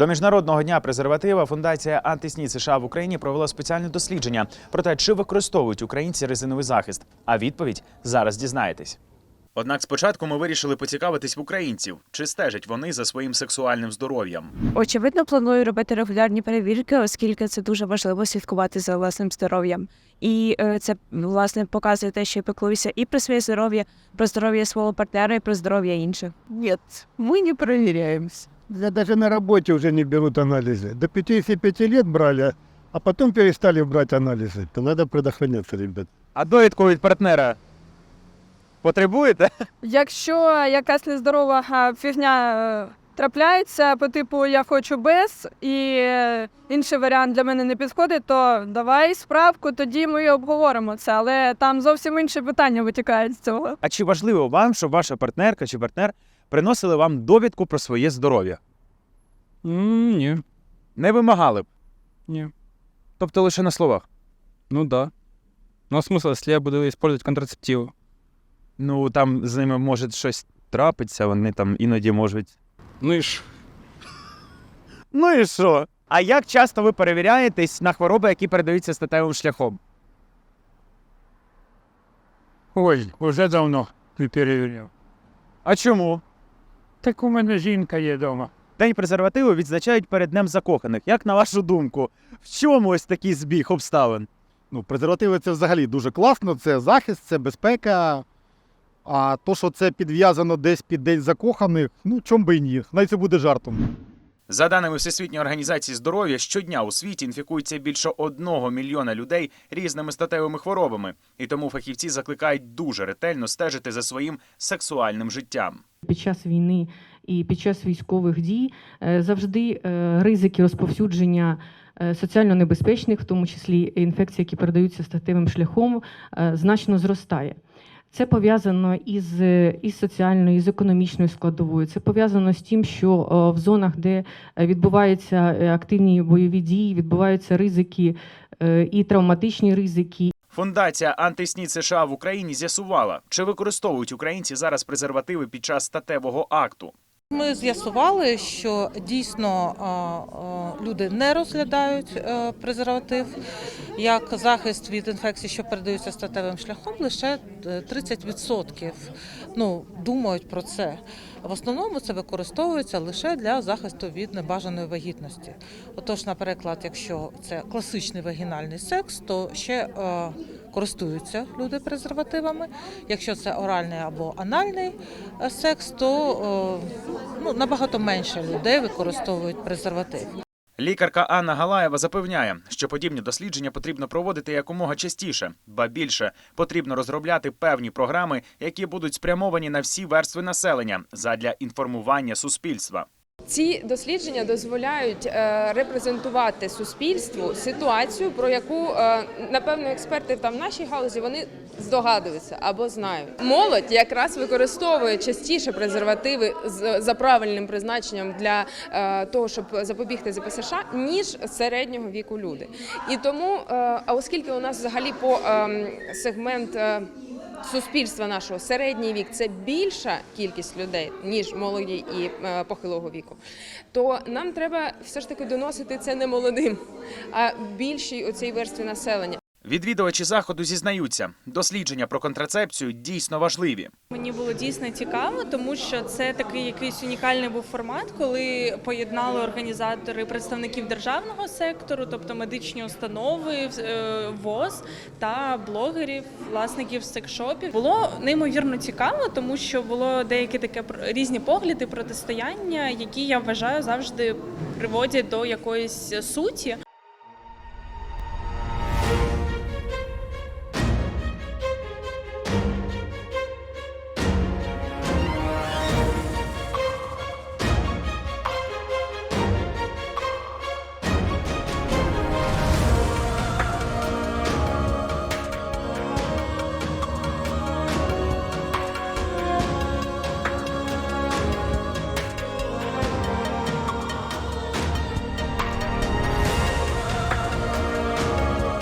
До міжнародного дня презерватива фундація Антиснід США в Україні провела спеціальне дослідження про те, чи використовують українці резиновий захист. А відповідь зараз дізнаєтесь. Однак спочатку ми вирішили поцікавитись в українців, чи стежать вони за своїм сексуальним здоров'ям. Очевидно, планую робити регулярні перевірки, оскільки це дуже важливо слідкувати за власним здоров'ям. І е, це власне показує те, що я піклуюся і про своє здоров'я, про здоров'я свого партнера, і про здоров'я інших. Нет, мы не проверяемся. Да даже на работе уже не берут анализы. До 55 лет брали, а потом перестали брать анализы. То надо предохраняться, ребят. А довідку від партнера потребуєте? Якщо якась нездорова а, фігня е, трапляється по типу я хочу без і е, інший варіант для мене не підходить, то давай справку, тоді ми обговоримо це. Але там зовсім інші питання витікають з цього. А чи важливо вам, щоб ваша партнерка чи партнер приносили вам довідку про своє здоров'я? М, Ні, Не вимагали б, ні. тобто лише на словах. Ну да. Ну а смысл, если я буду использовать контрацептивы? Ну там з ними може щось трапиться, вони там іноді можуть. Ну и ж. Ну і що? А як часто ви перевіряєтесь на хвороби, які передаються статевим шляхом? Ой, уже давно не перевіряв. А чому? Так у мене жінка є вдома. День презервативу відзначають перед Днем закоханих. Як на вашу думку, в чому ось такий збіг обставин? Ну, презервативи це взагалі дуже класно, це захист, це безпека. А то, що це підв'язано десь під день закоханих, ну чом би і ні. Навіть це буде жартом. За даними Всесвітньої організації здоров'я, щодня у світі інфікується більше одного мільйона людей різними статевими хворобами, і тому фахівці закликають дуже ретельно стежити за своїм сексуальним життям. Під час війни і під час військових дій е, завжди е, ризики розповсюдження е, соціально небезпечних, в тому числі інфекцій, які передаються статевим шляхом, значно зростає. Це пов'язано із, із соціальною, із економічною складовою. Це пов'язано з тим, що е, в зонах, де е, відбуваються е, активні бойові дії, відбуваються ризики і травматичні ризики, Фундація Антиснід США в Україні з'ясувала, чи використовують українці зараз презервативи під час статевого акту. Ми з'ясували, що дійсно люди не розглядають е, презерватив як захист від інфекцій, що передаються статевим шляхом, лише е, 30% ну, думають про це. В основному це використовується лише для захисту від небажаної вагітності. Отож, наприклад, якщо це класичний вагінальний секс, то ще е, користуються люди презервативами. Якщо це оральний або анальний е, секс, то е, ну, набагато менше людей використовують презерватив. Лікарка Анна Галаєва запевняє, що подібні дослідження потрібно проводити якомога частіше, ба більше потрібно розробляти певні програми, які будуть спрямовані на всі верстви населення задля інформування суспільства. Ці дослідження дозволяють е, репрезентувати суспільству ситуацію, про яку е, напевно експерти там в нашій галузі вони здогадуються або знають. Молодь якраз використовує частіше презервативи за правильним призначенням для е, того, щоб запобігти ЗПСШ, ніж середнього віку люди. І тому, а оскільки у нас взагалі по ем, сегмент. Суспільства нашого середній вік це більша кількість людей ніж молоді і е, похилого віку, то нам треба все ж таки доносити це не молодим, а більшій оцій верстві населення. Відвідувачі заходу зізнаються, дослідження про контрацепцію дійсно важливі. Мені було дійсно цікаво, тому що це такий якийсь унікальний був формат, коли поєднали організатори представників державного сектору, тобто медичні установи, е, ВОЗ та блогерів, власників секшопів. Було неймовірно цікаво, тому що було деякі таке різні погляди, протистояння, які я вважаю завжди приводять до якоїсь суті.